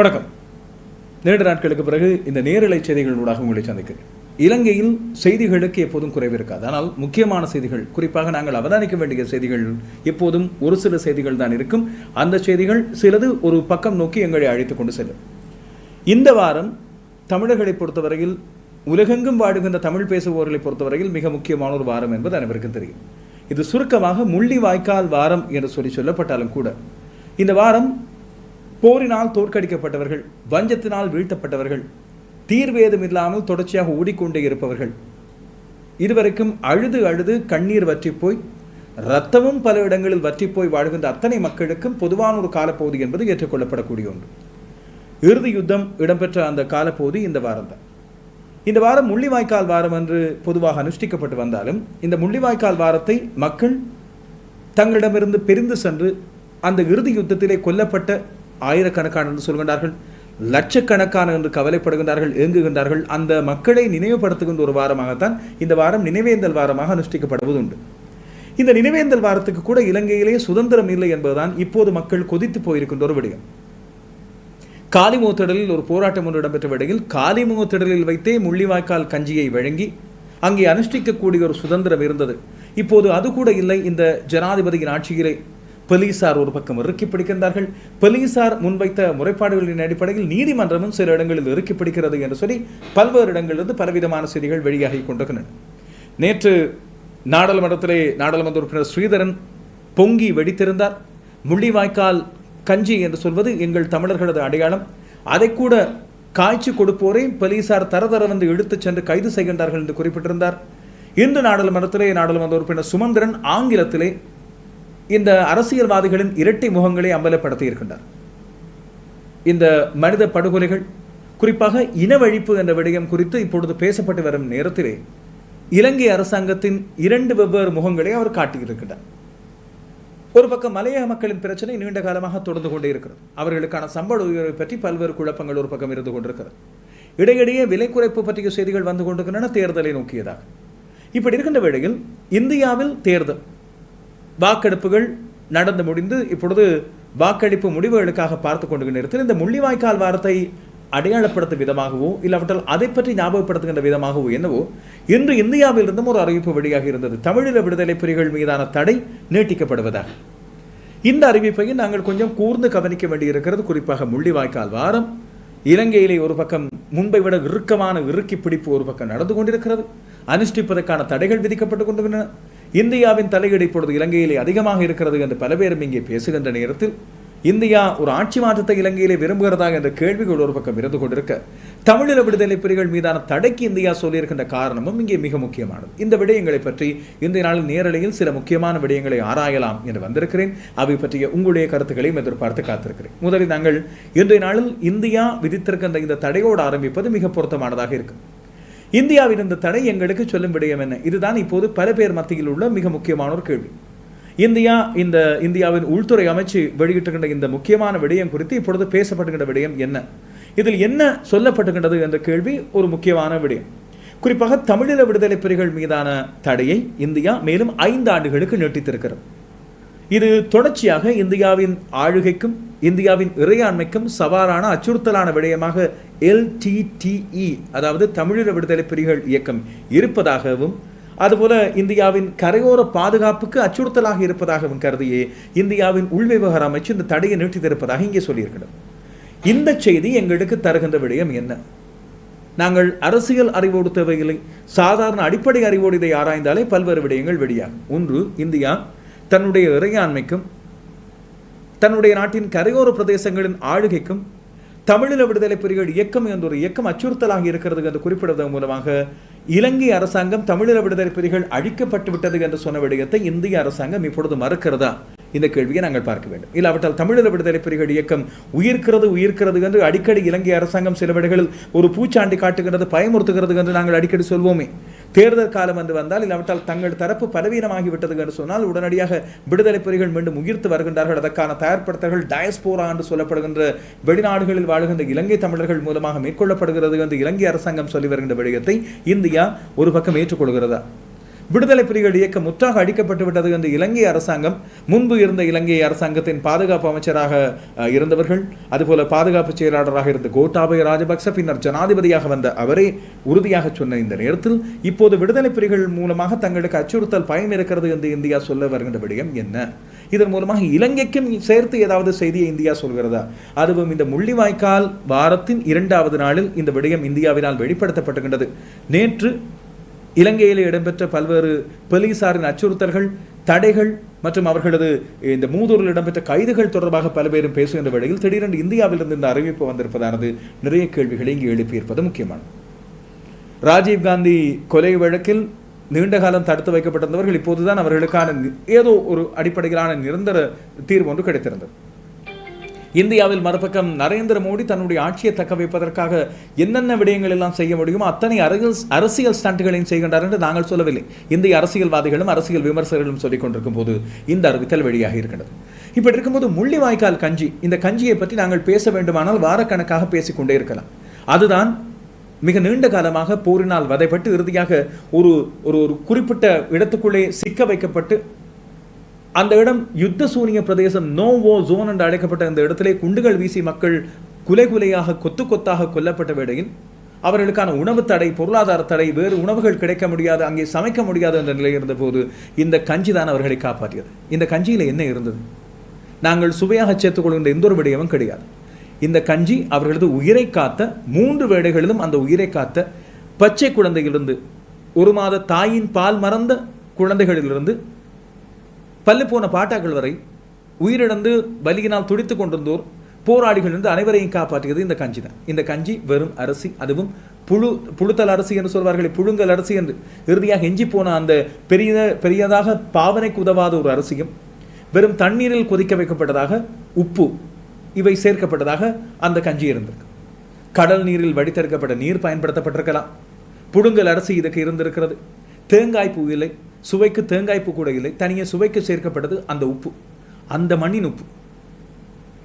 வணக்கம். நீண்ட நாட்களுக்கு பிறகு இந்த நேரலை செய்திகளூடாக உங்களை சந்திக்கிறேன். இலங்கையில் செய்திகளுக்கு எப்போதும் குறைவு இருக்காது. ஆனால் முக்கியமான செய்திகள் குறிப்பாக நாங்கள் அவதானிக்க வேண்டிய செய்திகள் எப்போதும் ஒரு சில செய்திகள் தான் இருக்கும். அந்த செய்திகள் சிலது ஒரு பக்கம் நோக்கி எங்களை அழைத்துக் கொண்டு செல்லும். இந்த வாரம் தமிழர்களை பொறுத்தவரையில் உலகெங்கும் வாடுகின்ற தமிழ் பேசுபவர்களை பொறுத்தவரையில் மிக முக்கியமான ஒரு வாரம் என்பது அனைவருக்கும் தெரியும். இது சுருக்கமாக முள்ளி வாய்க்கால் வாரம் என்று சொல்லி சொல்லப்பட்டாலும் கூட இந்த வாரம் போரினால் தோற்கடிக்கப்பட்டவர்கள் வஞ்சத்தினால் வீழ்த்தப்பட்டவர்கள் தீர்வேதும் இல்லாமல் தொடர்ச்சியாக ஓடிக்கொண்டே இருப்பவர்கள். இதுவரைக்கும் அழுது அழுது கண்ணீர் வற்றி போய் ரத்தமும் பல இடங்களில் வற்றி போய் வாழ்கின்ற அத்தனை மக்களுக்கும் பொதுவான ஒரு காலப்பகுதி என்பது ஏற்றுக்கொள்ளப்படக்கூடிய ஒன்று. இறுதி யுத்தம் இடம்பெற்ற அந்த காலப்பகுதி இந்த வாரம் தான் இந்த வாரம் முள்ளிவாய்க்கால் வாரம் என்று பொதுவாக அனுஷ்டிக்கப்பட்டு வந்தாலும் இந்த முள்ளிவாய்க்கால் வாரத்தை மக்கள் தங்களிடமிருந்து பிரிந்து சென்று அந்த இறுதி யுத்தத்திலே கொல்லப்பட்ட ஆயிரக்கணக்கான என்று சொல்கின்றார்கள் லட்சக்கணக்கான என்று கவலைப்படுகின்றார்கள் ஏங்குகின்றார்கள். அந்த மக்களை நினைவுபடுத்துகின்ற ஒரு வாரமாகத்தான் இந்த வாரம் நினைவேந்தல் வாரமாக அனுஷ்டிக்கப்படுவது உண்டு இந்த நினைவேந்தல் வாரத்துக்கு கூட இலங்கையிலே சுதந்திரம் இல்லை என்பதுதான் இப்போது மக்கள் கொதித்து போயிருக்கின்ற ஒரு விடயம். காலிமுகத்திடலில் ஒரு போராட்டம் ஒன்று இடம்பெற்ற விடையில் காலிமுகத்திடலில் வைத்தே முள்ளிவாய்க்கால் கஞ்சியை வழங்கி அங்கே அனுஷ்டிக்கக்கூடிய ஒரு சுதந்திரம் இருந்தது. இப்போது அது கூட இல்லை இந்த ஜனாதிபதியின் ஆட்சியிலே போலீசார் ஒரு பக்கம் இறுக்கி பிடிக்கின்றார்கள். போலீசார் முன்வைத்த முறைப்பாடுகளின் அடிப்படையில் நீதிமன்றமும் சில இடங்களில் இறுக்கி பிடிக்கிறது என்று சொல்லி பல்வேறு இடங்களிலிருந்து பலவிதமான செய்திகள் வெளியாகி கொண்டிருக்கின்றன. நேற்று நாடாளுமன்றத்திலே நாடாளுமன்ற உறுப்பினர் ஸ்ரீதரன் பொங்கி வெடித்திருந்தார். முள்ளிவாய்க்கால் கஞ்சி என்று சொல்வது எங்கள் தமிழர்களது அடையாளம். அதை கூட காய்ச்சி கொடுப்போரை போலீசார் தரதர வந்து இழுத்துச் சென்று கைது செய்கின்றார்கள் என்று குறிப்பிட்டிருந்தார். இன்று நாடாளுமன்றத்திலே நாடாளுமன்ற உறுப்பினர் சுமந்திரன் ஆங்கிலத்திலே இந்த அரசியல்வாதிகளின் இரட்டை முகங்களை அம்பலப்படுத்தி இருக்கின்றார் இந்த மனித படுகொலைகள் குறிப்பாக இனவழிப்பு என்ற விடயம் குறித்து இப்பொழுது பேசப்பட்டு வரும் நேரத்திலே இலங்கை அரசாங்கத்தின் இரண்டு வெவ்வேறு முகங்களை அவர் காட்டியிருக்கின்றார். ஒரு பக்கம் மலையக மக்களின் பிரச்சனை நீண்ட காலமாக தொடர்ந்து கொண்டே இருக்கிறது. அவர்களுக்கான சம்பள உயர்வை பற்றி பல்வேறு குழப்பங்கள் ஒரு பக்கம் இருந்து கொண்டிருக்கிறது. இடையிடையே விலை குறைப்பு பற்றிய செய்திகள் வந்து கொண்டிருக்கின்றன தேர்தலை நோக்கியதாக. இப்படி இருக்கின்ற வேளையில் இந்தியாவில் தேர்தல் வாக்கெடுப்புகள் நடந்து முடிந்து இப்பொழுது வாக்களிப்பு முடிவுகளுக்காக பார்த்து கொண்டு நேரத்தில் இந்த முள்ளிவாய்க்கால் வாரத்தை அடையாளப்படுத்தும் விதமாகவோ இல்லாவிட்டால் அதை பற்றி ஞாபகப்படுத்துகின்ற விதமாகவோ என்னவோ இன்று இந்தியாவிலிருந்தும் ஒரு அறிவிப்பு வெளியாக இருந்தது. தமிழீழ விடுதலை புலிகள் மீதான தடை நீட்டிக்கப்படுவதாக. இந்த அறிவிப்பையும் நாங்கள் கொஞ்சம் கூர்ந்து கவனிக்க வேண்டியிருக்கிறது. குறிப்பாக முள்ளிவாய்க்கால் வாரம் இலங்கையிலே ஒரு பக்கம் முன்பை விட இறுக்கமான இறுக்கி பிடிப்பு ஒரு பக்கம் நடந்து கொண்டிருக்கிறது. அனுஷ்டிப்பதற்கான தடைகள் விதிக்கப்பட்டு கொண்டிருக்கின்றன இந்தியாவின் தலையீடு இப்பொழுது இலங்கையிலே அதிகமாக இருக்கிறது என்று பல பேரும் இங்கே பேசுகின்ற நேரத்தில் இந்தியா ஒரு ஆட்சி மாற்றத்தை இலங்கையிலே விரும்புகிறதா என்ற கேள்விகள் ஒரு பக்கம் இருந்து கொண்டிருக்க தமிழீழ விடுதலை புலிகள் மீதான தடைக்கு இந்தியா சொல்லியிருக்கின்ற காரணமும் இங்கே மிக முக்கியமானது. இந்த விடயங்களை பற்றி இந்த நாளில் நேரலையில் சில முக்கியமான விடயங்களை ஆராயலாம் என்று வந்திருக்கிறேன். அவை பற்றிய உங்களுடைய கருத்துக்களையும் எதிர்பார்த்து காத்திருக்கிறேன். முதலில் நாங்கள் இன்றைய நாளில் இந்தியா விதித்திருக்கின்ற இந்த தடையோடு ஆரம்பிப்பது மிக பொருத்தமானதாக இருக்கும் இந்தியாவின் இந்த தடை எங்களுக்கு சொல்லும் விடயம் என்ன? இதுதான் இப்போது பல பேர் மத்தியில் உள்ள மிக முக்கியமான ஒரு கேள்வி. இந்தியா இந்த இந்தியாவின் உள்துறை அமைச்சு வெளியிட்டுகின்ற இந்த முக்கியமான விடயம் குறித்து இப்பொழுது பேசப்படுகின்ற விடயம் என்ன? இதில் என்ன சொல்லப்பட்டுகின்றது என்ற கேள்வி ஒரு முக்கியமான விடயம். குறிப்பாக தமிழீழ விடுதலை புலிகள் மீதான தடையை இந்தியா மேலும் ஐந்து ஆண்டுகளுக்கு நீட்டித்திருக்கிறது. இது தொடர்ச்சியாக இந்தியாவின் ஆளுகைக்கும் இந்தியாவின் இறையாண்மைக்கும் சவாலான அச்சுறுத்தலான விடயமாக எல்டிடிஇ அதாவது தமிழீழ விடுதலை புலிகள் இயக்கம் இருப்பதாகவும் அதுபோல இந்தியாவின் கரையோர பாதுகாப்புக்கு அச்சுறுத்தலாக இருப்பதாகவும் கருதியே இந்தியாவின் உள்விவகார அமைச்சு இந்த தடையை நீட்டித்திருப்பதாக இங்கே சொல்லியிருக்கிறது. இந்த செய்தி எங்களுக்கு தருகின்ற விடயம் என்ன? நாங்கள் அரசியல் அறிவோடு தேவையில்லை. சாதாரண அடிப்படை அறிவோடு இதை ஆராய்ந்தாலே பல்வேறு விடயங்கள் வெளியாகும். ஒன்று இந்தியா தன்னுடைய இறையாண்மைக்கும் தன்னுடைய நாட்டின் கரையோர பிரதேசங்களின் ஆளுகைக்கும் தமிழில் விடுதலை புலிகள் இயக்கம் என்ற ஒரு இயக்கம் அச்சுறுத்தலாக இருக்கிறது என்று குறிப்பிடுவதன் மூலமாக இலங்கை அரசாங்கம் தமிழீழ விடுதலை புலிகள் அழிக்கப்பட்டு விட்டது என்று சொன்ன விடயத்தை இந்திய அரசாங்கம் இப்பொழுது மறுக்கிறதா? இந்த கேள்வியை நாங்கள் பார்க்க வேண்டும். இல்லாவிட்டால் தமிழர் விடுதலை புலிகள் இயக்கம் உயிர்க்கிறது உயிர்க்கிறது என்று அடிக்கடி இலங்கை அரசாங்கம் சில விடைகளில் ஒரு பூச்சாண்டி காட்டுகிறது பயமுறுத்துகிறது என்று நாங்கள் அடிக்கடி சொல்வோமே. தேர்தல் காலம் என்று வந்தால் இல்லாவிட்டால் தங்கள் தரப்பு பலவீனமாகிவிட்டது என்று சொன்னால் உடனடியாக விடுதலை புலிகள் மீண்டும் உயிர்த்து வருகின்றார்கள். அதற்கான தயார்படுத்தல்கள் டயஸ்போரா என்று சொல்லப்படுகின்ற வெளிநாடுகளில் வாழ்கின்ற இலங்கை தமிழர்கள் மூலமாக மேற்கொள்ளப்படுகிறது என்று இலங்கை அரசாங்கம் சொல்லி வருகின்ற விடயத்தை இந்தியா ஒரு பக்கம் ஏற்றுக்கொள்கிறதா? விடுதலை புலிகள் இயக்கம் முற்றாக அடிக்கப்பட்டு விட்டது என்று இலங்கை அரசாங்கம் முன்பு இருந்த இலங்கை அரசாங்கத்தின் பாதுகாப்பு அமைச்சராக இருந்தவர்கள் அதுபோல பாதுகாப்பு செயலாளராக இருந்த கோட்டாபய ராஜபக்ச பின்னர் ஜனாதிபதியாக வந்த அவரே உறுதியாக சொன்ன இந்த நேரத்தில் இப்போது விடுதலை புலிகள் மூலமாக தங்களுக்கு அச்சுறுத்தல் பயம் இருக்கிறது என்று இந்தியா சொல்ல வருகின்ற விடயம் என்ன? இதன் மூலமாக இலங்கைக்கும் சேர்த்து ஏதாவது செய்தியை இந்தியா சொல்கிறதா? அதுவும் இந்த முள்ளிவாய்க்கால் வாரத்தின் இரண்டாவது நாளில் இந்த விடயம் இந்தியாவினால் வெளிப்படுத்தப்பட்டுகின்றது. நேற்று இலங்கையில் இடம்பெற்ற பல்வேறு போலீசாரின் அச்சுறுத்தல்கள் தடைகள் மற்றும் அவர்களது இந்த மூதூரில் இடம்பெற்ற கைதுகள் தொடர்பாக பல பேரும் பேசுகின்ற வேளையில் திடீரென்று இந்தியாவிலிருந்து இந்த அறிவிப்பு வந்திருப்பதானது? நிறைய கேள்விகளை இங்கு எழுப்பியிருப்பது முக்கியமானது. ராஜீவ் காந்தி கொலை வழக்கில் நீண்ட காலம் தடுத்து வைக்கப்பட்டிருந்தவர்கள் இப்போதுதான் அவர்களுக்கான ஏதோ ஒரு அடிப்படையிலான நிரந்தர தீர்வு ஒன்று கிடைத்திருந்தது. இந்தியாவில் மறுபக்கம் நரேந்திர மோடி தன்னுடைய ஆட்சியை தக்க வைப்பதற்காக என்னென்ன விடயங்கள் எல்லாம் செய்ய முடியுமோ அத்தனை அரசியல் அரசியல் ஸ்டண்ட்டுகளையும் செய்கின்றார் என்று நாங்கள் சொல்லவில்லை. இந்திய அரசியல்வாதிகளும் அரசியல் விமர்சகர்களும் சொல்லிக் கொண்டிருக்கும் போது இந்த அறிவித்தல் வெளியாக இருக்கின்றது. இப்படி இருக்கும்போது முள்ளிவாய்க்கால் கஞ்சி இந்த கஞ்சியை பற்றி நாங்கள் பேச வேண்டுமானால் வாரக்கணக்காக பேசிக்கொண்டே இருக்கலாம். அதுதான் மிக நீண்ட காலமாக போரினால் வதைப்பட்டு இறுதியாக ஒரு ஒரு ஒரு குறிப்பிட்ட இடத்துக்குள்ளே சிக்க வைக்கப்பட்டு அந்த இடம் யுத்த சூனிய பிரதேசம் நோவோ ஜோன் என்று அழைக்கப்பட்ட அந்த இடத்திலே குண்டுகள் வீசி மக்கள் குலை குலையாக கொத்து கொத்தாக கொல்லப்பட்ட வேளையில் அவர்களுக்கான உணவு தடை பொருளாதார தடை வேறு உணவுகள் கிடைக்க முடியாது அங்கே சமைக்க முடியாது என்ற நிலை இருந்தபோது இந்த கஞ்சி தான் அவர்களை காப்பாற்றியது. இந்த கஞ்சியில் என்ன இருந்தது? நாங்கள் சுவையாக சேர்த்துக்கொள்கின்ற எந்த ஒரு விடயமும் கிடையாது. இந்த கஞ்சி அவர்களது உயிரை காத்த மூன்று வேளைகளிலும் அந்த உயிரை காத்த பச்சை குழந்தையிலிருந்து ஒரு மாத தாயின் பால் மறந்த குழந்தைகளிலிருந்து பல்லு போன பாட்டாக்கள் வரை உயிரிழந்து பலியினால் துடித்து கொண்டிருந்தோர் போராளிகள் இருந்து அனைவரையும் காப்பாற்றியது இந்த கஞ்சி தான். இந்த கஞ்சி வெறும் அரிசி அதுவும் புழு புழுத்தல் அரசி என்று சொல்வார்களே புழுங்கல் அரசி என்று. இறுதியாக எஞ்சி போன அந்த பெரிய பெரியதாக பாவனைக்கு உதவாத ஒரு அரசியும் வெறும் தண்ணீரில் கொதிக்க வைக்கப்பட்டதாக உப்பு இவை சேர்க்கப்பட்டதாக அந்த கஞ்சி இருந்திருக்கு. கடல் நீரில் வடித்தெடுக்கப்பட்ட நீர் பயன்படுத்தப்பட்டிருக்கலாம். புழுங்கல் அரசி இதுக்கு இருந்திருக்கிறது. தேங்காய் பூ இல்லை. சுவைக்கு தேங்காய்ப்பு கூட இல்லை. தனியே சுவைக்கு சேர்க்கப்பட்டது அந்த உப்பு. அந்த மண்ணின் உப்பு.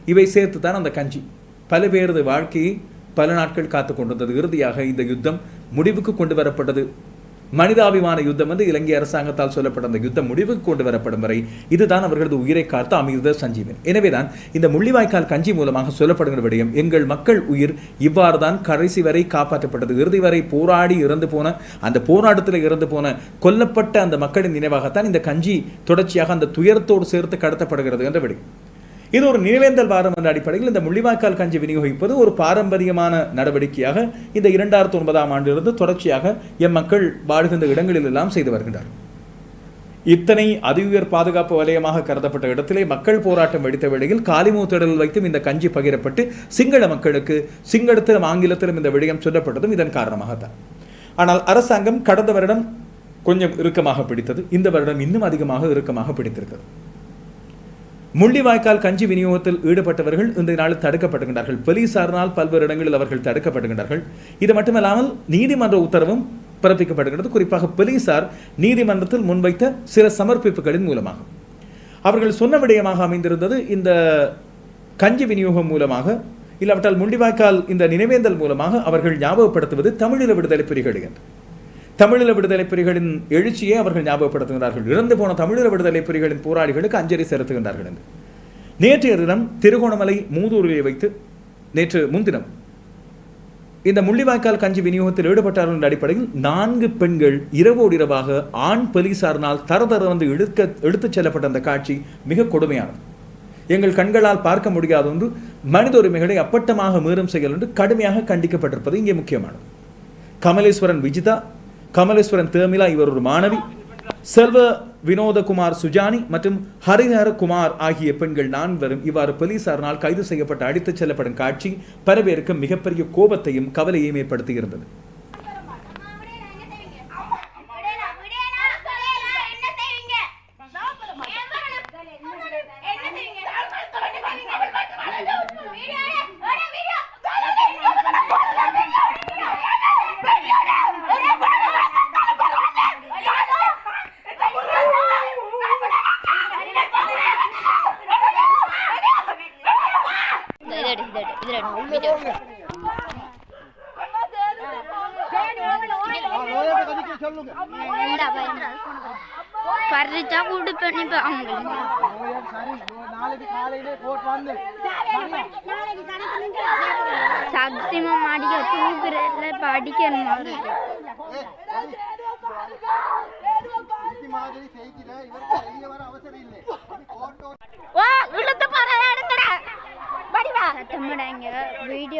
இவை சேர்த்து தான் அந்த கஞ்சி. பல பேரது வாழ்க்கையை பல நாட்கள் காத்து கொண்டிருந்தது. இறுதியாக இந்த யுத்தம் முடிவுக்கு கொண்டு வரப்பட்டது. மனிதாபிமான யுத்தம் வந்து இலங்கை அரசாங்கத்தால் சொல்லப்பட்ட அந்த யுத்தம் முடிவுக்கு கொண்டு வரப்படும் வரை இதுதான் அவர்களது உயிரை காத்த அமிர்த சஞ்சீவன். எனவேதான் இந்த முள்ளிவாய்க்கால் கஞ்சி மூலமாக சொல்லப்படுகிற விடயம் எங்கள் மக்கள் உயிர் இவ்வாறு தான் கடைசி வரை காப்பாற்றப்பட்டது. இறுதி வரை போராடி இறந்து போன அந்த போராட்டத்தில் இறந்து போன கொல்லப்பட்ட அந்த மக்களின் நினைவாகத்தான் இந்த கஞ்சி தொடர்ச்சியாக அந்த துயரத்தோடு சேர்த்து கடத்தப்படுகிறது என்ற விடயம். இது ஒரு நினைவேந்தல் வாரம் என்ற அடிப்படையில் இந்த முள்ளிவாய்க்கால் கஞ்சி விநியோகிப்பது ஒரு பாரம்பரியமான நடவடிக்கையாக இந்த இரண்டாயிரத்தி ஒன்பதாம் ஆண்டிலிருந்து தொடர்ச்சியாக எம் மக்கள் வாழ்கின்ற இடங்களில் எல்லாம் செய்து வருகின்றார். இத்தனை அதிஉயர் பாதுகாப்பு வலயமாக கருதப்பட்ட இடத்திலே மக்கள் போராட்டம் வெடித்த வேளையில் காலிமூத்திடல் வைத்தும் இந்த கஞ்சி பகிரப்பட்டு சிங்கள மக்களுக்கு சிங்களத்திலும் ஆங்கிலத்திலும் இந்த விடயம் சொல்லப்பட்டதும் இதன் காரணமாகத்தான். ஆனால் அரசாங்கம் கடந்த வருடம் கொஞ்சம் இறுக்கமாக பிடித்தது இந்த வருடம் இன்னும் அதிகமாக இறுக்கமாக பிடித்திருக்கிறது. முள்ளிவாய்க்கால் கஞ்சி விநியோகத்தில் ஈடுபட்டவர்கள் இன்றைய நாளில் தடுக்கப்படுகின்றார்கள். போலீசாரினால் பல்வேறு இடங்களில் அவர்கள் தடுக்கப்படுகின்றார்கள். இது மட்டுமல்லாமல் நீதிமன்ற உத்தரவும் பிறப்பிக்கப்படுகிறது குறிப்பாக போலீசார் நீதிமன்றத்தில் முன்வைத்த சில சமர்ப்பிப்புகளின் மூலமாக அவர்கள் சொன்ன விடயமாக அமைந்திருந்தது இந்த கஞ்சி விநியோகம் மூலமாக இல்லாவிட்டால் முண்டிவாய்க்கால் இந்த நினைவேந்தல் மூலமாக அவர்கள் ஞாபகப்படுத்துவது தமிழீழ விடுதலை புலிகள் என்று தமிழீழ விடுதலை புலிகளின் எழுச்சியை அவர்கள் ஞாபகப்படுத்துகிறார்கள். இறந்து போன தமிழீழ விடுதலை புலிகளின் போராளிகளுக்கு அஞ்சலி செலுத்துகின்றார்கள் என்று. நேற்றைய தினம் திருகோணமலை மூதூரிலே வைத்து நேற்று முன்தினம் இந்த முள்ளிவாய்க்கால் கஞ்சி விநியோகத்தில் ஈடுபட்டார்கள் என்ற அடிப்படையில் நான்கு பெண்கள் இரவோடு இரவாக ஆண் போலீசாரினால் தரதர வந்து இழுக்க எடுத்துச் செல்லப்பட்ட அந்த காட்சி மிக கொடுமையானது. எங்கள் கண்களால் பார்க்க முடியாத ஒன்று மனித உரிமைகளை அப்பட்டமாக மீறும் செயல் என்று கடுமையாக கண்டிக்கப்பட்டிருப்பது இங்கே முக்கியமானது. கமலேஸ்வரன் விஜிதா கமலேஸ்வரன் தேமிலா இவர் ஒரு மாணவி. செல்வ வினோதகுமார் சுஜானி மற்றும் ஹரிஹர குமார் ஆகிய பெண்கள் நான்வரும் இவ்வாறு போலீசாரினால் கைது செய்யப்பட்டு அடித்துச் செல்லப்படும் காட்சி பல பேருக்கு மிகப்பெரிய கோபத்தையும் கவலையையும் ஏற்படுத்தியிருந்தது.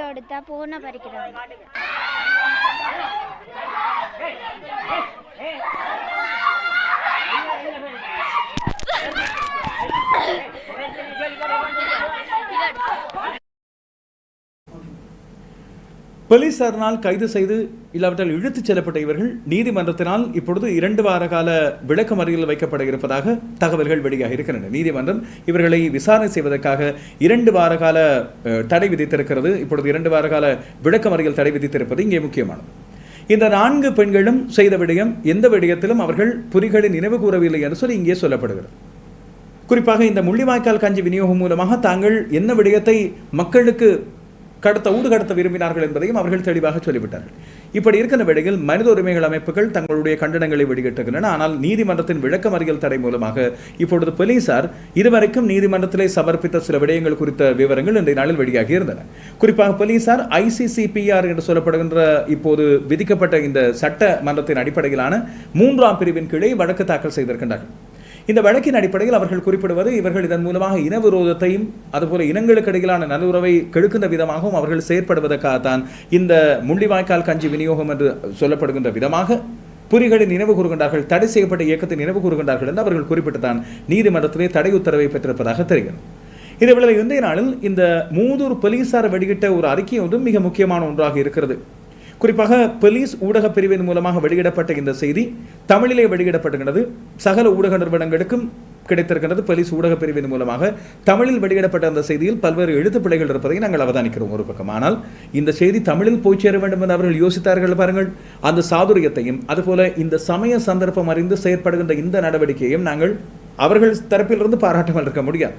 எடுத்தா போன பறிக்கிறாங்க போலீசாரினால் கைது செய்து இல்லாவிட்டால் இழுத்துச் செல்லப்பட்ட இவர்கள் நீதிமன்றத்தினால் இப்பொழுது இரண்டு வார கால விளக்கமறியலில் வைக்கப்பட இருப்பதாக தகவல்கள் வெளியாக இருக்கின்றன. நீதிமன்றம் இவர்களை விசாரணை செய்வதற்காக இரண்டு வார கால தடை விதித்திருக்கிறது. இப்பொழுது இரண்டு வார கால விளக்கமறியல் தடை விதித்திருப்பது இங்கே முக்கியமானது. இந்த நான்கு பெண்களும் செய்த விடயம் எந்த விடயத்திலும் அவர்கள் புலிகளை நினைவு கூறவில்லை என்று சொல்லி இங்கே சொல்லப்படுகிறது. குறிப்பாக இந்த முள்ளிவாய்க்கால் கஞ்சி விநியோகம் மூலமாக தாங்கள் என்ன விடயத்தை மக்களுக்கு கடத்த ஊடு கடத்த விரும்பினார்கள் என்பதையும் அவர்கள் தெளிவாக சொல்லிவிட்டார்கள். இப்படி இருக்கிற வேளையில் மனித உரிமைகள் அமைப்புகள் தங்களுடைய கண்டனங்களை வெளியிட்டுகின்றன. ஆனால் நீதிமன்றத்தின் விளக்கமறியல் தடை மூலமாக இப்பொழுது போலீசார் இதுவரைக்கும் நீதிமன்றத்திலே சமர்ப்பித்த சில விடயங்கள் குறித்த விவரங்கள் இன்றைய நாளில் வெளியாகி இருந்தன. குறிப்பாக போலீசார் ஐசிசிபிஆர் என்று சொல்லப்படுகின்ற இப்போது விதிக்கப்பட்ட இந்த சட்ட மன்றத்தின் அடிப்படையிலான மூன்றாம் பிரிவின் கீழே வழக்கு தாக்கல் செய்திருக்கின்றார்கள். இந்த வழக்கின் அடிப்படையில் அவர்கள் குறிப்பிடுவது இவர்கள் இதன் மூலமாக இனவிரோதத்தையும் அதுபோல இனங்களுக்கு இடையிலான நல்லுறவை கெடுக்கின்ற விதமாகவும் அவர்கள் செயற்படுவதற்காகத்தான் இந்த முள்ளிவாய்க்கால் கஞ்சி விநியோகம் என்று சொல்லப்படுகின்ற விதமாக புலிகளை நினைவு கூறுகின்றார்கள் தடை செய்யப்பட்ட இயக்கத்தை நினைவு கூறுகின்றார்கள் என்று அவர்கள் குறிப்பிட்டுத்தான் நீதிமன்றத்திலே தடை உத்தரவை பெற்றிருப்பதாக தெரிகிறது. இதேவேளை இந்திய நாளில் இந்த மூதூர் போலீசார் வெளியிட்ட ஒரு அறிக்கை ஒன்றும் மிக முக்கியமான ஒன்றாக இருக்கிறது. குறிப்பாக போலீஸ் ஊடக பிரிவின் மூலமாக வெளியிடப்பட்ட இந்த செய்தி தமிழிலே வெளியிடப்படுகிறது சகல ஊடக நிறுவனங்களுக்கும் கிடைத்திருக்கிறது போலீஸ் ஊடக பிரிவின் மூலமாக. தமிழில் வெளியிடப்பட்ட அந்த செய்தியில் பல்வேறு எழுத்து பிழைகள் இருப்பதை நாங்கள் அவதானிக்கிறோம் ஒரு பக்கம். ஆனால் இந்த செய்தி தமிழில் போய் சேர வேண்டும் என்று அவர்கள் யோசித்தார்கள் பாருங்கள். அந்த சாதுரியத்தையும் அதுபோல இந்த சமய சந்தர்ப்பம் அறிந்து செயற்படுகின்ற இந்த நடவடிக்கையையும் நாங்கள் அவர்கள் தரப்பிலிருந்து பாராட்டாமல் இருக்க முடியாது.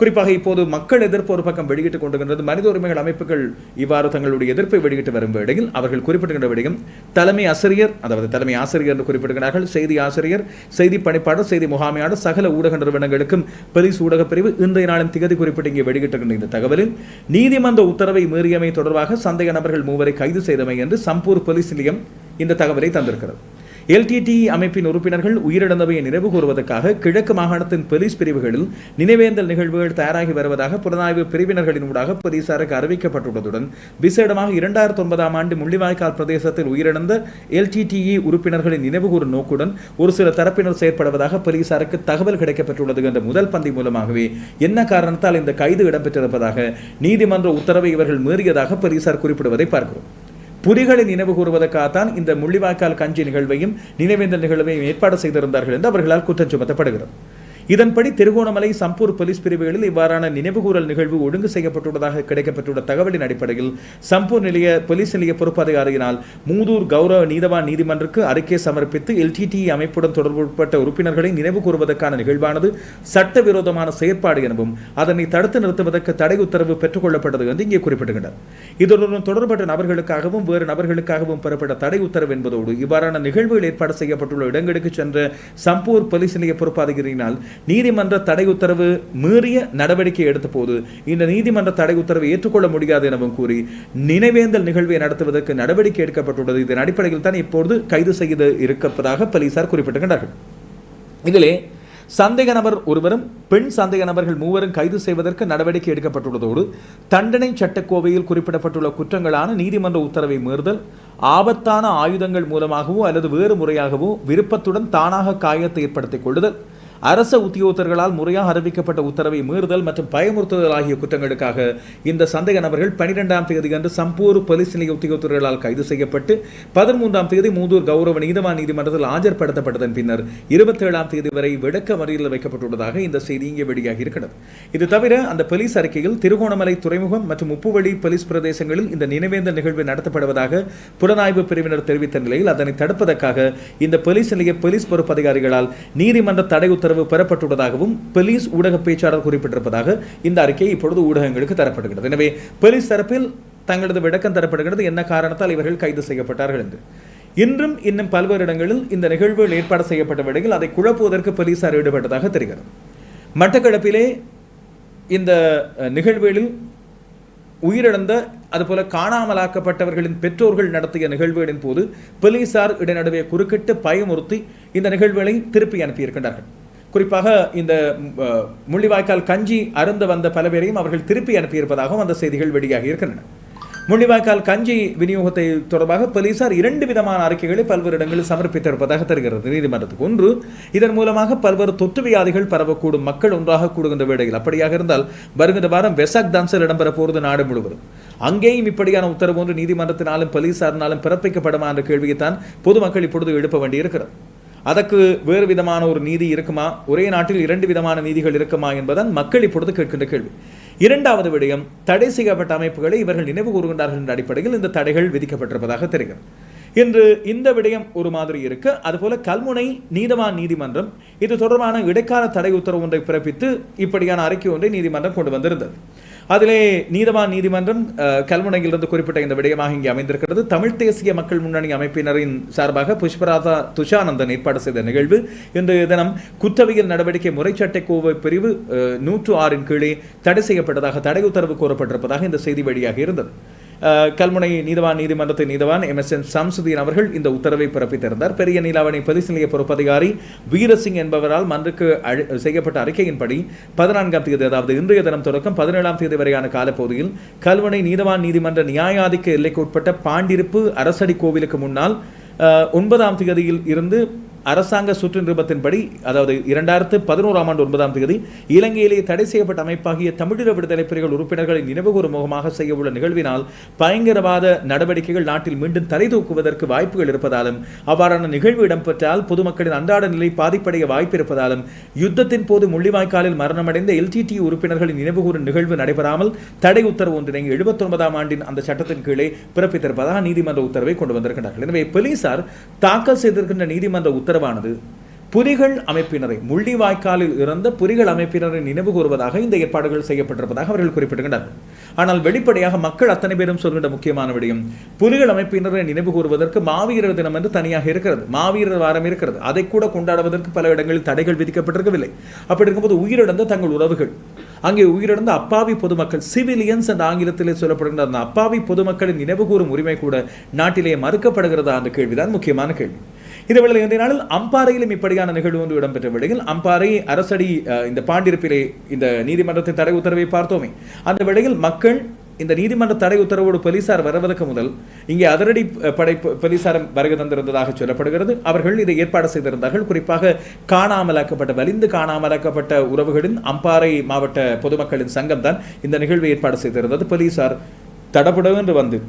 குறிப்பாக இப்போது மக்கள் எதிர்ப்பு ஒரு பக்கம் வெளியிட்டுக் கொண்டிருக்கிறது மனித உரிமைகள் அமைப்புகள் இவ்வாறு தங்களுடைய எதிர்ப்பை வெளியிட்டு வரும் வேளையில் அவர்கள் குறிப்பிடுகின்ற விடயம் தலைமை ஆசிரியர் அதாவது தலைமை ஆசிரியர் என்று குறிப்பிடுகிறார்கள் செய்தி ஆசிரியர் செய்தி பணிப்பாளர் செய்தி முகாமையாளர் சகல ஊடக நிறுவனங்களுக்கும் போலீஸ் ஊடக பிரிவு இன்றைய நாளின் திகதி குறிப்பிட்டு இங்கே வெளியிட்டிருக்கின்ற இந்த தகவலில் நீதிமன்ற உத்தரவை மீறியமை தொடர்பாக சந்தேக நபர்கள் மூவரை கைது செய்தமை என்று சம்பூர் போலீஸ் நிலையம் இந்த தகவலை தந்திருக்கிறது. எல்டிடி அமைப்பின் உறுப்பினர்கள் உயிரிழந்தவையை நினைவு கூறுவதற்காக கிழக்கு மாகாணத்தின் போலீஸ் பிரிவுகளில் நினைவேந்தல் நிகழ்வுகள் தயாராகி வருவதாக புலனாய்வு பிரிவினர்களின் ஊடாக போலீசாருக்கு அறிவிக்கப்பட்டுள்ளதுடன் விசேடமாக இரண்டாயிரத்தி ஒன்பதாம் ஆண்டு முள்ளிவாய்க்கால் பிரதேசத்தில் உயிரிழந்த எல்டிடிஇ உறுப்பினர்களின் நினைவுகூறும் நோக்குடன் ஒரு சில தரப்பினர் செயற்படுவதாக போலீசாருக்கு தகவல் கிடைக்கப்பட்டுள்ளது என்ற முதல் பந்தி மூலமாகவே என்ன காரணத்தால் இந்த கைது இடம்பெற்றிருப்பதாக நீதிமன்ற உத்தரவை இவர்கள் மீறியதாக போலீசார் குறிப்பிடுவதை பார்க்கிறோம். புலிகளை நினைவு கூறுவதற்காகத்தான் இந்த முள்ளிவாய்க்கால் கஞ்சி நிகழ்வையும் நினைவேந்தல் நிகழ்வையும் ஏற்பாடு செய்திருந்தார்கள் என்று அவர்களால் குற்றம் சுமத்தப்படுகிறது. இதன்படி திருகோணமலை சம்பூர் போலீஸ் பிரிவுகளில் இவ்வாறான நினைவுகூரல் நிகழ்வு ஒழுங்கு செய்யப்பட்டுள்ளதாக கிடைக்கப்பட்டுள்ள தகவலின் அடிப்படையில் சம்பூர் நிலைய போலீஸ் நிலைய பொறுப்பதிகாரியினால் மூதூர் கௌரவ நீதவான் நீதிமன்றக்கு அறிக்கை சமர்ப்பித்து எல்டிடி அமைப்புடன் தொடர்புபட்ட உறுப்பினர்களை நினைவு கூறுவதற்கான நிகழ்வானது சட்டவிரோதமான செயற்பாடு எனவும் அதனை தடுத்து நிறுத்துவதற்கு தடை உத்தரவு பெற்றுக் கொள்ளப்பட்டது என்று இங்கே குறிப்பிடுகின்றனர். இதனுடன் தொடர்பட்ட நபர்களுக்காகவும் வேறு நபர்களுக்காகவும் பெறப்பட்ட தடை உத்தரவு என்பதோடு இவ்வாறான நிகழ்வுகள் ஏற்பாடு செய்யப்பட்டுள்ள இடங்களுக்கு சென்ற சம்பூர் போலீஸ் நிலைய பொறுப்பதிகாரியினால் நீதிமன்ற தடை உத்தரவு மீறிய நடவடிக்கை எடுத்த போது இந்த நீதிமன்ற தடை உத்தரவை ஏற்றுக்கொள்ள முடியாது எனவும் கூறி நினைவேந்தல் நிகழ்வை நடத்துவதற்கு நடவடிக்கை எடுக்கப்பட்டுள்ளது. இதன் அடிப்படையில் தான் இப்பொழுது கைது செய்து இருப்பதாக போலீசார் குறிப்பிட்டிருக்கின்றார்கள். இதிலே சந்தேக நபர் ஒருவரும் பெண் சந்தேக நபர்கள் மூவரும் கைது செய்வதற்கு நடவடிக்கை எடுக்கப்பட்டுள்ளதோடு தண்டனை சட்டக்கோவையில் குறிப்பிடப்பட்டுள்ள குற்றங்களான நீதிமன்ற உத்தரவை மீறுதல் ஆபத்தான ஆயுதங்கள் மூலமாகவோ அல்லது வேறு முறையாகவோ விருப்பத்துடன் தானாக காயத்தை ஏற்படுத்திக் கொள்ளுதல் அரச உத்தியோகத்தர்களால் முறையாக அறிவிக்கப்பட்ட உத்தரவை மீறுதல் மற்றும் பயமுறுத்துதல் ஆகிய குற்றங்களுக்காக இந்த சந்தேக நபர்கள் பனிரெண்டாம் தேதி அன்று சம்பூர் போலீஸ் நிலைய உத்தியோகத்தர்களால் கைது செய்யப்பட்டு பதிமூன்றாம் தேதி மூதூர் கௌரவ நீதவான் நீதிமன்றத்தில் ஆஜர்படுத்தப்பட்டதன் பின்னர் இருபத்தேழாம் தேதி வரை விளக்க மறியலில் வைக்கப்பட்டுள்ளதாக இந்த செய்தி இங்கே வெளியாகி இருக்கிறது. இது தவிர அந்த போலீஸ் அறிக்கையில் திருகோணமலை துறைமுகம் மற்றும் உப்புவழி போலீஸ் பிரதேசங்களில் இந்த நினைவேந்தல் நிகழ்வு நடத்தப்படுவதாக புலனாய்வு பிரிவினர் தெரிவித்த நிலையில் அதனை தடுப்பதற்காக இந்த போலீஸ் நிலைய போலீஸ் பொறுப்பு அதிகாரிகளால் நீதிமன்ற தடை உத்தரவு பெறப்பட்டுள்ளதாகவும் போலீஸ் ஊடக பேச்சாளர் குறிப்பிட்டிருப்பதாக இந்த அறிக்கை இப்பொழுது ஊடகங்களுக்கு தரப்படுகிறது. எனவே போலீஸ் தரப்பில் தங்களது விளக்கம் தரப்படுகிறது. என்ன காரணத்தால் இவர்கள் கைது செய்யப்பட்டார்கள் என்று. இன்றும் இன்னும் பல்வேறு இடங்களில் இந்த நிகழ்வுகள் ஏற்பாடு செய்யப்பட்ட வேளையில் அதை குழப்புவதற்கு போலீசார் ஈடுபட்டதாக தெரிகிறது. மட்டக்களப்பிலே இந்த நிகழ்வுகளில் உயிரிழந்த அதுபோல காணாமலாக்கப்பட்டவர்களின் பெற்றோர்கள் நடத்திய நிகழ்வுகளின் போது போலீசார் இடைநடுவே குறுக்கிட்டு பயமுறுத்தி இந்த நிகழ்வுகளை திருப்பி அனுப்பியிருக்கின்றார்கள். குறிப்பாக இந்த முள்ளிவாய்க்கால் கஞ்சி அருந்த வந்த பல பேரையும் அவர்கள் திருப்பி அனுப்பியிருப்பதாகவும் அந்த செய்திகள் வெளியாகி இருக்கின்றன. முள்ளிவாய்க்கால் கஞ்சி விநியோகத்தை தொடர்பாக போலீசார் இரண்டு விதமான அறிக்கைகளை பல்வேறு இடங்களில் சமர்ப்பித்திருப்பதாக தெரிகிறது. நீதிமன்றத்துக்கு ஒன்று இதன் மூலமாக பல்வேறு தொற்று வியாதிகள் பரவக்கூடும் மக்கள் ஒன்றாக கூடுகின்ற வேளையில் அப்படியாக இருந்தால் வருகின்ற வாரம் வெசாக் தான்சல் இடம்பெற போகிறது நாடு முழுவதும். அங்கேயும் இப்படியான உத்தரவு ஒன்று நீதிமன்றத்தினாலும் போலீசாரினாலும் பிறப்பிக்கப்படுமா என்ற கேள்வியைத்தான் பொதுமக்கள் இப்பொழுது எழுப்ப வேண்டியிருக்கிறது. அதற்கு வேறு விதமான ஒரு நீதி இருக்குமா? ஒரே நாட்டில் இரண்டு விதமான நீதிகள் இருக்குமா என்பதுதான் மக்கள் இப்பொழுது கேட்கின்ற கேள்வி. இரண்டாவது விடயம் தடை செய்யப்பட்ட அமைப்புகளை இவர்கள் நினைவு கூறுகின்றார்கள் என்ற அடிப்படையில் இந்த தடைகள் விதிக்கப்பட்டிருப்பதாக தெரிகிறது. இன்று இந்த விடயம் ஒரு மாதிரி இருக்கு. அதுபோல கல்முனை நீதவான் நீதிமன்றம் இது தொடர்பான இடைக்கால தடை உத்தரவு ஒன்றை பிறப்பித்து இப்படியான அறிக்கை ஒன்றை நீதிமன்றம் கொண்டு வந்திருந்தது. அதிலே நீதவான் நீதிமன்றம் கல்முனையிலிருந்து குறிப்பிட்ட இந்த விடயமாக இங்கே அமைந்திருக்கிறது. தமிழ் தேசிய மக்கள் முன்னணி அமைப்பினரின் சார்பாக புஷ்பராதா துஷானந்தன் ஏற்பாடு செய்த நிகழ்வு. இன்றைய தினம் குற்றவியல் நடவடிக்கை முறைச்சட்டை கோவை பிரிவு நூற்று ஆறின் கீழே தடை செய்யப்பட்டதாக தடை உத்தரவு கோரப்பட்டிருப்பதாக இந்த செய்தி வெளியாக இருந்தது. கல்முனை நீதவான் நீதிமன்றத்தின் நீதவான் எம். எஸ். என். சம்சுதீன் அவர்கள் இந்த உத்தரவை பிறப்பித்திருந்தார். பெரிய நீலாவணி பதிவு நிலைய பொறுப்பதிகாரி வீரசிங் என்பவரால் மன்றுக்கு அழி- செய்யப்பட்ட அறிக்கையின்படி பதினான்காம் தேதி அதாவது இன்றைய தினம் தொடக்கம் பதினேழாம் தேதி வரையான காலப்பகுதியில் கல்முனை நீதவான் நீதிமன்ற நியாயாதிக்க எல்லைக்கு உட்பட்ட பாண்டிருப்பு அரசடி கோவிலுக்கு முன்னால் ஒன்பதாம் தேதியில் இருந்து அரசாங்க சுற்று நிருபத்தின்படி அதாவது இரண்டாயிரத்து பதினோராம் ஆண்டு ஒன்பதாம் தேதி இலங்கையிலே தடை செய்யப்பட்ட அமைப்பாகிய தமிழீழ விடுதலை புலிகள் உறுப்பினர்களை நினைவுகூரும் முகமாக செய்யவுள்ள நிகழ்வினால் பயங்கரவாத நடவடிக்கைகள் நாட்டில் மீண்டும் தலை தூக்குவதற்கு வாய்ப்புகள் இருப்பதாலும் அவ்வாறான நிகழ்வு இடம்பெற்றால் பொதுமக்களின் அன்றாட நிலை பாதிப்படைய வாய்ப்பு இருப்பதாலும் யுத்தத்தின் போது முள்ளிவாய்க்காலில் மரணமடைந்த எல்டிடி உறுப்பினர்களின் நினைவுகூறும் நிகழ்வு நடைபெறாமல் தடை உத்தரவு ஒன்றினை எழுபத்தி ஒன்பதாம் ஆண்டின் அந்த சட்டத்தின் கீழே பிறப்பித்திருப்பதாக நீதிமன்ற உத்தரவை கொண்டு வந்திருக்கிறார்கள் எனவே போலீசார் தாக்கல் செய்திருக்கின்ற நீதிமன்ற உத்தரவு உத்தரவானது புலிகள் அமைப்பினரை முள்ளிவாய்க்காலில் இறந்த புலிகள் அமைப்பினரை நினைவு கூறுவதாக இந்த ஏற்பாடுகள் செய்யப்பட்டிருப்பதாக அவர்கள் குறிப்பிடுகின்றனர். ஆனால் வெளிப்படையாக மக்கள் அத்தனை பேரும் சொல்கின்ற முக்கியமான விடயம் புலிகள் அமைப்பினரை நினைவு கூறுவதற்கு மாவீரர் தினம் என்று தனியாக இருக்கிறது மாவீரர் வாரம் இருக்கிறது. அதை கூட கொண்டாடுவதற்கு பல இடங்களில் தடைகள் விதிக்கப்பட்டிருக்கவில்லை. அப்படி இருக்கும்போது உயிரிழந்த தங்கள் உறவுகள் அங்கே உயிரிழந்த அப்பாவி பொதுமக்கள் சிவிலியன்ஸ் என்ற ஆங்கிலத்திலே சொல்லப்படுகின்ற அந்த அப்பாவி பொதுமக்களின் நினைவு கூறும் உரிமை கூட நாட்டிலே மறுக்கப்படுகிறதா? அந்த கேள்விதான் முக்கியமான கேள்வி. இதுவேளை இன்றைய நாளில் அம்பாறையிலும் இப்படியான நிகழ்வு ஒன்று இடம்பெற்ற வேளையில் அம்பாறை அரசடி இந்த பாண்டிருப்பிலே இந்த நீதிமன்றத்தின் தடை உத்தரவை பார்த்தோமே. அந்த வேளையில் மக்கள் இந்த நீதிமன்ற தடை உத்தரவோடு போலீசார் வருவதற்கு முதல் இங்கே அதிரடி படை போலீசார் வருகை தந்திருந்ததாக சொல்லப்படுகிறது. அவர்கள் இதை ஏற்பாடு செய்திருந்தார்கள். குறிப்பாக காணாமலாக்கப்பட்ட வலிந்து காணாமலாக்கப்பட்ட உறவுகளின் அம்பாறை மாவட்ட பொதுமக்களின் சங்கம் தான் இந்த நிகழ்வை ஏற்பாடு செய்திருந்தது. போலீசார் தடபுடவென்று வந்து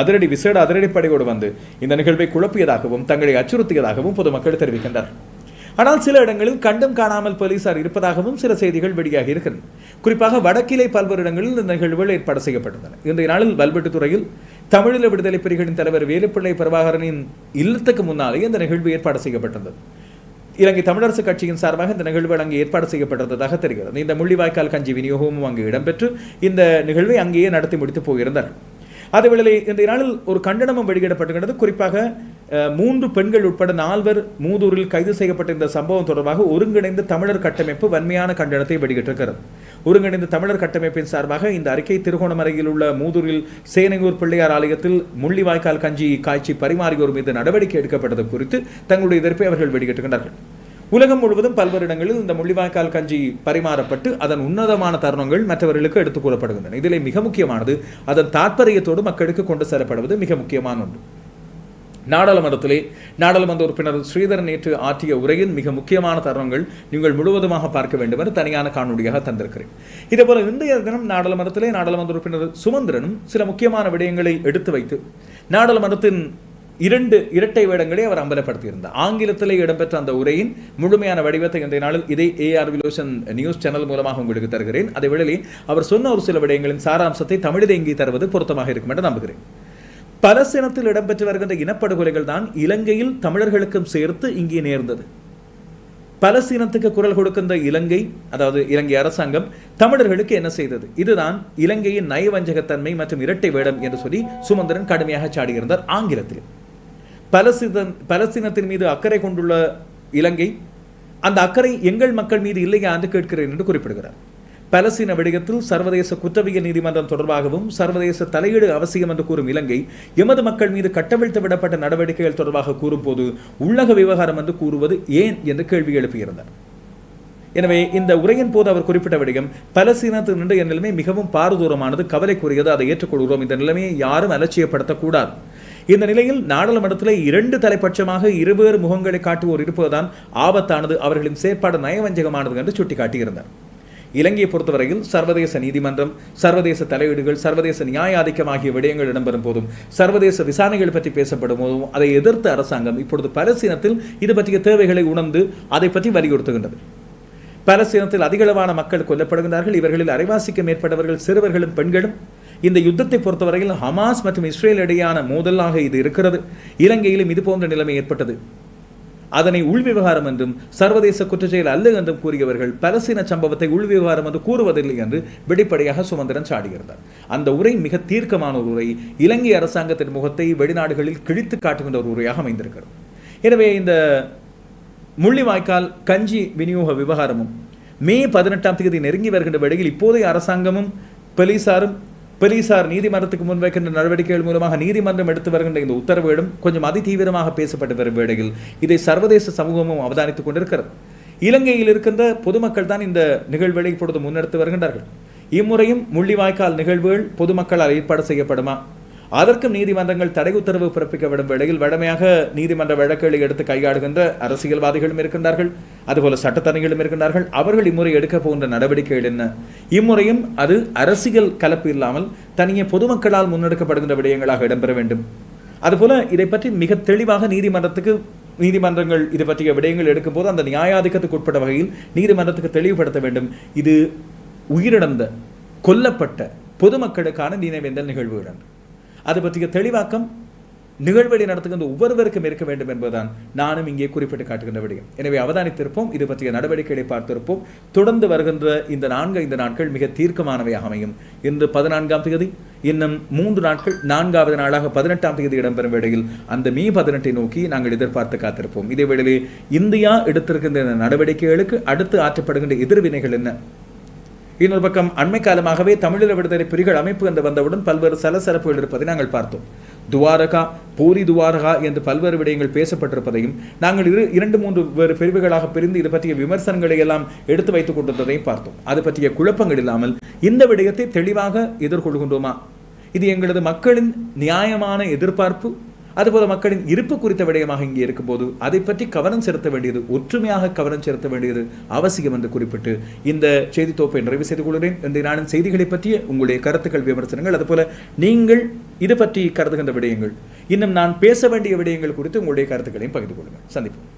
அதிரடி விசேட அதிரடிப்படையோடு வந்து இந்த நிகழ்வை குழப்பியதாகவும் தங்களை அச்சுறுத்தியதாகவும் பொதுமக்கள் தெரிவிக்கின்றனர். ஆனால் சில இடங்களில் கண்டும் காணாமல் போலீசார் இருப்பதாகவும் சில செய்திகள் வெளியாகி இருக்கின்றன. குறிப்பாக வடக்கிலே பல்வேறு இடங்களில் இந்த நிகழ்வுகள் ஏற்பாடு செய்யப்பட்டுள்ளன. இன்றைய நாளில் வல்வெட்டுத்துறையில் தமிழீழ விடுதலை புலிகளின் தலைவர் வேலுப்பிள்ளை பிரபாகரனின் இல்லத்துக்கு முன்னாலே இந்த நிகழ்வு ஏற்பாடு செய்யப்பட்டிருந்தது. இலங்கை தமிழரசு கட்சியின் சார்பாக இந்த நிகழ்வுகள் அங்கே ஏற்பாடு செய்யப்பட்டிருந்ததாக தெரிகிறது. இந்த முள்ளிவாய்க்கால் கஞ்சி விநியோகமும் அங்கு இடம்பெற்று இந்த நிகழ்வை அங்கேயே நடத்தி முடித்து போயிருந்தார் அதேவேளை இன்றைய நாளில் ஒரு கண்டனமும் வெளியிடப்பட்டுகிறது குறிப்பாக மூன்று பெண்கள் உட்பட நால்வர் மூதூரில் கைது செய்யப்பட்ட இந்த சம்பவம் தொடர்பாக ஒருங்கிணைந்த தமிழர் கட்டமைப்பு வன்மையான கண்டனத்தை வெளியிட்டிருக்கிறது. ஒருங்கிணைந்த தமிழர் கட்டமைப்பின் சார்பாக இந்த அறிக்கை திருகோணமலையில் உள்ள மூதூரில் சேனையூர் பிள்ளையார் ஆலயத்தில் முள்ளிவாய்க்கால் கஞ்சி காய்ச்சி பரிமாறியோர் மீது நடவடிக்கை எடுக்கப்பட்டது குறித்து தங்களுடைய எதிர்ப்பை அவர்கள் வெளியிட்டிருக்கிறார்கள் உலகம் முழுவதும் பல்வேறு இடங்களில் இந்த முள்ளிவாய்க்கால் கஞ்சி பரிமாறப்பட்டு அதன் உன்னதமான தருணங்கள் மற்றவர்களுக்கு எடுத்துக் கூறப்படுகின்றன. இதிலே மிக முக்கியமானது அதன் தாற்பயத்தோடு மக்களுக்கு கொண்டு செல்லப்படுவது மிக முக்கியமான ஒன்று. நாடாளுமன்றத்திலே நாடாளுமன்ற உறுப்பினர் ஸ்ரீதரன் நேற்று ஆற்றிய உரையின் மிக முக்கியமான தருணங்கள் நீங்கள் முழுவதுமாக பார்க்க வேண்டும் என்று தனியான காணொலியாக தந்திருக்கிறேன். இதேபோல இன்றைய தினம் நாடாளுமன்றத்திலே நாடாளுமன்ற உறுப்பினர் சுமந்திரனும் சில முக்கியமான விடயங்களை எடுத்து வைத்து நாடாளுமன்றத்தின் இரண்டு இரட்டை வேடங்களை அவர் அம்பலப்படுத்தியிருந்தார். ஆங்கிலத்திலே இடம்பெற்ற அந்த உரையின் முழுமையான வடிவத்தை இன்றைய நாளில் இதே ஏஆர் விலோசன் நியூஸ் சேனல் மூலமாக உங்களுக்கு தருகிறேன். அதை வேளையிலே அவர் சொன்ன ஒரு சில விடயங்களின் சாராம்சத்தை தமிழில் இங்கே தருவது பொருத்தமாக இருக்கும் என்று நம்புகிறேன். பலசினத்தில் இடம்பெற்று வருகின்ற இனப்படுகொலைகள் தான் இலங்கையில் தமிழர்களுக்கும் சேர்த்து இங்கே நேர்ந்தது. பலஸ்தீனத்துக்கு குரல் கொடுக்கின்ற இலங்கை அதாவது இலங்கை அரசாங்கம் தமிழர்களுக்கு என்ன செய்தது? இதுதான் இலங்கையின் நயவஞ்சகத்தன்மை மற்றும் இரட்டை வேடம் என்று சொல்லி சுமந்திரன் கடுமையாக சாடியிருந்தார் ஆங்கிலத்தில். பலசிதன் பலஸ்தீனத்தின் மீது அக்கறை கொண்டுள்ள இலங்கை அந்த அக்கறை எங்கள் மக்கள் மீது இல்லையா என்று கேட்கிறேன் என்று குறிப்பிடுகிறார். பலஸ்தீன விடயத்தில் சர்வதேச குற்றவியல் நீதிமன்றம் தொடர்பாகவும் சர்வதேச தலையீடு அவசியம் என்று கூறும் இலங்கை எமது மக்கள் மீது கட்டவிழ்த்து விடப்பட்ட நடவடிக்கைகள் தொடர்பாக கூறும்போது உள்ளக விவகாரம் என்று கூறுவது ஏன் என்று கேள்வி எழுப்பியிருந்தார். எனவே இந்த உரையின் போது அவர் குறிப்பிட்ட விடயம் பலஸ்தீனத்தில் நின்ற நிலைமை மிகவும் பாரதூரமானது கவலைக்குரியது அதை ஏற்றுக்கொள்கிறோம். இந்த நிலைமையை யாரும் அலட்சியப்படுத்தக்கூடாது. இந்த நிலையில் நாடாளுமன்றத்தில் இரண்டு தலைப்பட்சமாக இருவேறு முகங்களை காட்டுவோர் இருப்பதுதான் ஆபத்தானது அவர்களின் செயற்பாடு நயவஞ்சகமானது என்று சுட்டிக்காட்டியிருந்தார். இலங்கையை பொறுத்தவரையில் சர்வதேச நீதிமன்றம் சர்வதேச தலையீடுகள் சர்வதேச நியாய ஆதிக்கம் ஆகிய விடயங்கள் இடம்பெறும் போதும் சர்வதேச விசாரணைகள் பற்றி பேசப்படும் போதும் அதை எதிர்த்த அரசாங்கம் இப்பொழுது பலசீனத்தில் இது பற்றிய தேவைகளை உணர்ந்து அதை பற்றி வலியுறுத்துகின்றது. பலசீனத்தில் அதிகளவான மக்கள் கொல்லப்படுகின்றார்கள். இவர்களில் அரைவாசிக்கு மேற்பட்டவர்கள் சிறுவர்களும் பெண்களும் இந்த யுத்தத்தை பொறுத்தவரையில் ஹமாஸ் மற்றும் இஸ்ரேல் இடையான மோதலாக இது இருக்கிறது. இலங்கையிலும் இது போன்ற நிலைமை ஏற்பட்டது. அதனை உள்விவகாரம் என்றும் சர்வதேச குற்றச்செயல் அல்ல என்றும் கூறியவர்கள் பலசீன சம்பவத்தை உள்விவகாரம் என்று கூறுவதில்லை என்று வெளிப்படையாக சுமந்திரன் சாடுகிறார் அந்த உரை மிக தீர்க்கமான ஒரு உரை. இலங்கை அரசாங்கத்தின் முகத்தை வெளிநாடுகளில் கிழித்து காட்டுகின்ற ஒரு உரையாக அமைந்திருக்கிறது. எனவே இந்த முள்ளிவாய்க்கால் கஞ்சி விநியோக விவகாரமும் மே பதினெட்டாம் தேதி நெருங்கி வருகின்ற வேளையில் இப்போதைய அரசாங்கமும் போலீசாரும் போலீசார் நீதிமன்றத்துக்கு முன்வைக்கின்ற நடவடிக்கைகள் மூலமாக நீதிமன்றம் எடுத்து வருகின்ற இந்த உத்தரவுகளும் கொஞ்சம் அதிதீவிரமாக பேசப்பட்டு வரும் வேளையில் இதை சர்வதேச சமூகமும் அவதானித்துக் கொண்டிருக்கிறது. இலங்கையில் இருக்கின்ற பொதுமக்கள் தான் இந்த நிகழ்வுகளை இப்பொழுது முன்னெடுத்து வருகின்றார்கள். இம்முறையும் முள்ளிவாய்க்கால் நிகழ்வுகள் பொதுமக்களால் ஏற்பாடு செய்யப்படுமா? அதற்கும் நீதிமன்றங்கள் தடை உத்தரவு பிறப்பிக்கப்படும் வேளையில் வழமையாக நீதிமன்ற வழக்குகளை எடுத்து கையாடுகின்ற அரசியல்வாதிகளும் இருக்கின்றார்கள். அதுபோல சட்டத்தரணிகளும் இருக்கின்றார்கள். அவர்கள் இம்முறை எடுக்க போகின்ற நடவடிக்கைகள் என்ன? இம்முறையும் அது அரசியல் கலப்பு இல்லாமல் தனியே பொதுமக்களால் முன்னெடுக்கப்படுகின்ற விடயங்களாக இடம்பெற வேண்டும். அதுபோல இதை பற்றி மிக தெளிவாக நீதிமன்றத்துக்கு நீதிமன்றங்கள் இது பற்றிய விடயங்கள் எடுக்கும்போது அந்த நியாயாதிக்கத்துக்கு உட்பட்ட வகையில் நீதிமன்றத்துக்கு தெளிவுபடுத்த வேண்டும். இது உயிரிழந்த கொல்லப்பட்ட பொதுமக்களுக்கான நினைவேந்தல் நிகழ்வுகள். அது பற்றிய தெளிவாக்கம் நிகழ்வழி நடத்துகின்ற ஒவ்வொருவருக்கும் இருக்க வேண்டும் என்பதுதான் நானும் இங்கே குறிப்பிட்டு காட்டுகின்ற விடயம். எனவே அவதானித்திருப்போம் இது பற்றிய நடவடிக்கைகளை பார்த்திருப்போம். தொடர்ந்து வருகின்ற இந்த நான்கு ஐந்து நாட்கள் மிக தீர்க்கமானவையாக அமையும். இன்று பதினான்காம் தேதி இன்னும் மூன்று நாட்கள் நான்காவது நாளாக பதினெட்டாம் தேதி இடம்பெறும் வேளையில் அந்த மே பதினெட்டை நோக்கி நாங்கள் எதிர்பார்த்து காத்திருப்போம். இதே வேளையில் இந்தியா எடுத்திருக்கின்ற நடவடிக்கைகளுக்கு அடுத்து ஆற்றப்படுகின்ற எதிர்வினைகள் என்ன? இன்னொரு பக்கம் அண்மை காலமாகவே தமிழீழ விடுதலை புலிகள் அமைப்பு என்று வந்தவுடன் பல்வேறு சலசலப்புகள் இருப்பதை நாங்கள் பார்த்தோம். துவாரகா பூரி துவாரகா என்று பல்வேறு விடயங்கள் பேசப்பட்டிருப்பதையும் நாங்கள் இரு இரண்டு மூன்று வேறு பிரிவுகளாக பிரிந்து இது பற்றிய விமர்சனங்களை எல்லாம் எடுத்து வைத்துக் கொண்டிருந்ததையும் பார்த்தோம். அது பற்றிய குழப்பங்கள் இல்லாமல் இந்த விடயத்தை தெளிவாக எதிர்கொள்கின்றோமா? இது எங்களது மக்களின் நியாயமான எதிர்பார்ப்பு அதுபோல மக்களின் இருப்பு குறித்த விடயமாக இங்கே இருக்கும்போது அதை பற்றி கவனம் செலுத்த வேண்டியது ஒற்றுமையாக கவனம் செலுத்த வேண்டியது அவசியம் என்று குறிப்பிட்டு இந்த செய்தி தொகுப்பை நிறைவு செய்து கொள்கிறேன். இந்த நாளின் செய்திகளை பற்றிய உங்களுடைய கருத்துக்கள் விமர்சனங்கள் அதுபோல நீங்கள் இது பற்றி கருதுகின்ற விடயங்கள் இன்னும் நான் பேச வேண்டிய விடயங்கள் குறித்து உங்களுடைய கருத்துக்களையும் பகிர்ந்து கொள்ளுங்கள். சந்திப்போம்.